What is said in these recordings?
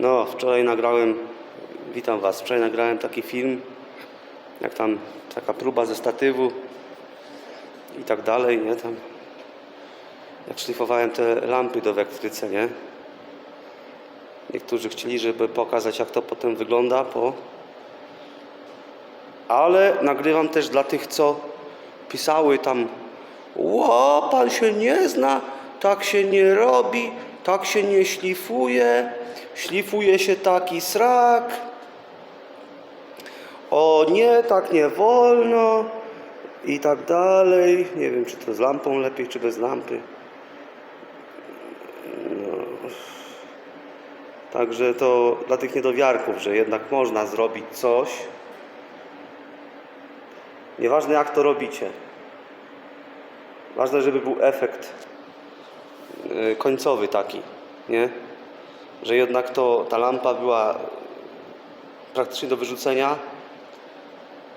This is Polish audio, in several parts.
No, wczoraj nagrałem, witam Was, wczoraj nagrałem taki film, jak tam taka próba ze statywu i tak dalej, nie, tam jak szlifowałem te lampy do elektryce, nie. Niektórzy chcieli, żeby pokazać, jak to potem wygląda po... Ale nagrywam też dla tych, co pisały tam Ło, pan się nie zna, tak się nie robi, tak się nie szlifuje, szlifuje się taki srak. O nie, tak nie wolno i tak dalej. Nie wiem, czy to z lampą lepiej, czy bez lampy. No. Także to dla tych niedowiarków, że jednak można zrobić coś. Nieważne jak to robicie. Ważne, żeby był efekt końcowy taki, nie? Że jednak to ta lampa była praktycznie do wyrzucenia.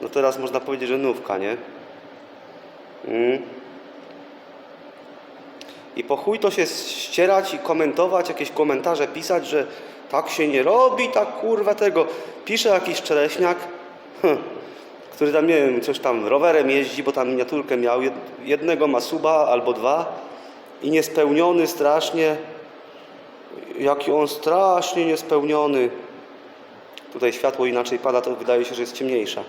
No teraz można powiedzieć, że nówka, nie? Mm. I po chuj to się ścierać i komentować, jakieś komentarze pisać, że tak się nie robi, tak kurwa tego. Pisze jakiś czereśniak, hm, który tam, nie wiem, coś tam rowerem jeździ, bo tam miniaturkę miał. Jed- Jednego ma suba albo dwa i niespełniony strasznie. Jaki on strasznie niespełniony. Tutaj światło inaczej pada, to wydaje się, że jest ciemniejsza.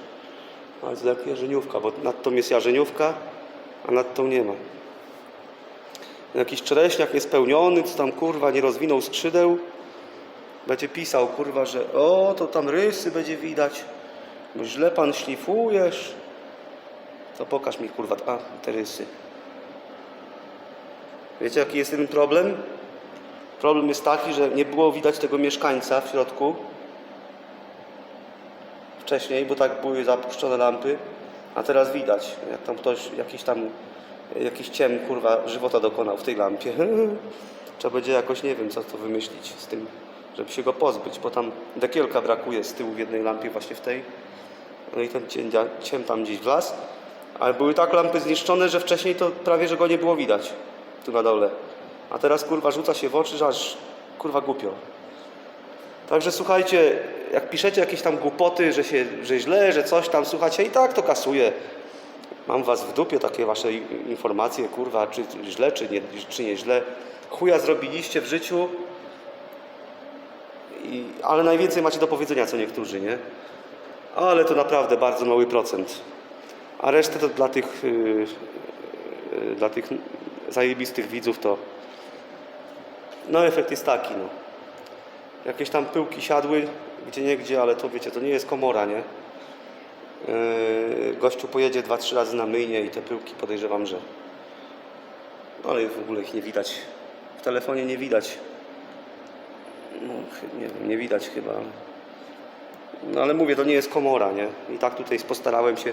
Ale to jak jarzeniówka, bo nad tą jest jarzeniówka, a nad tą nie ma. Jakiś czereśniak niespełniony, co tam kurwa nie rozwinął skrzydeł. Będzie pisał kurwa, że o, to tam rysy będzie widać. Bo źle pan szlifujesz. To pokaż mi kurwa, a te rysy. Wiecie jaki jest ten problem? Problem jest taki, że nie było widać tego mieszkańca w środku. Wcześniej, bo tak były zapuszczone lampy, a teraz widać, jak tam ktoś jakiś tam jakiś ciem kurwa żywota dokonał w tej lampie. Trzeba będzie jakoś nie wiem co to wymyślić z tym, żeby się go pozbyć, bo tam dekielka brakuje z tyłu w jednej lampie właśnie w tej. No i ten ciem, ciem tam gdzieś wlazł. Ale były tak lampy zniszczone, że wcześniej to prawie, że go nie było widać tu na dole. A teraz kurwa rzuca się w oczy, że aż kurwa głupio. Także słuchajcie, jak piszecie jakieś tam głupoty, że się, że źle, że coś tam, słuchajcie, i tak to kasuje. Mam was w dupie takie wasze informacje, kurwa, czy źle, czy nie, czy nie źle. Chuja zrobiliście w życiu, i, ale najwięcej macie do powiedzenia co niektórzy, nie? Ale to naprawdę bardzo mały procent. A resztę to dla tych, yy, yy, dla tych zajebistych widzów to no efekt jest taki, no. Jakieś tam pyłki siadły gdzie niegdzie, ale to wiecie, to nie jest komora, nie? Yy, gościu pojedzie dwa, trzy razy na myjnie i te pyłki podejrzewam, że no, ale w ogóle ich nie widać. W telefonie nie widać. No, nie nie widać chyba, ale... No ale mówię, to nie jest komora, nie? I tak tutaj postarałem się,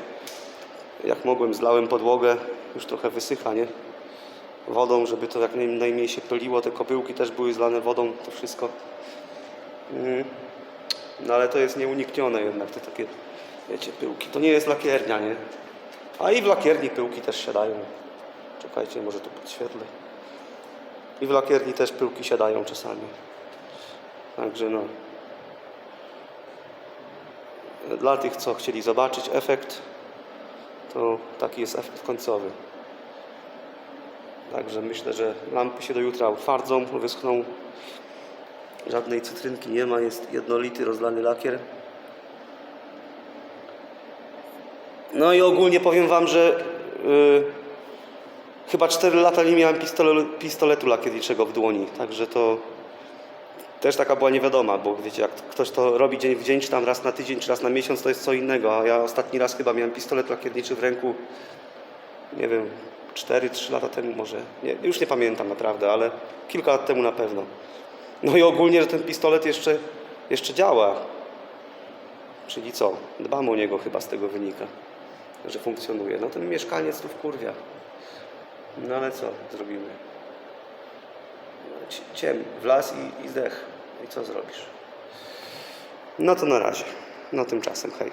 jak mogłem, zlałem podłogę, już trochę wysycha, nie? Wodą, żeby to jak naj- najmniej się pyliło, te kopyłki też były zlane wodą, to wszystko. Mm. No ale to jest nieuniknione jednak, te takie, wiecie, pyłki. To nie jest lakiernia, nie? A i w lakierni pyłki też siadają. Czekajcie, może tu podświetlę. I w lakierni też pyłki siadają czasami. Także no. Dla tych, co chcieli zobaczyć efekt, to taki jest efekt końcowy. Także myślę, że lampy się do jutra utwardzą, wyschną. Żadnej cytrynki nie ma, jest jednolity rozlany lakier. No i ogólnie powiem Wam, że yy, chyba 4 lata nie miałem pistole, pistoletu lakierniczego w dłoni, także to też taka była niewiadoma, bo wiecie, jak ktoś to robi dzień w dzień, czy tam raz na tydzień, czy raz na miesiąc, to jest co innego, a ja ostatni raz chyba miałem pistolet lakierniczy w ręku, nie wiem, 4-3 lata temu może, nie, już nie pamiętam naprawdę, ale kilka lat temu na pewno. No i ogólnie, że ten pistolet jeszcze, jeszcze działa. Czyli co? Dbamy o niego chyba z tego wynika, że funkcjonuje. No ten mieszkaniec tu wkurwia. No ale co zrobimy? Ci- Ciem, wlazł i, i zdech. I co zrobisz? No to na razie. No tymczasem, hej.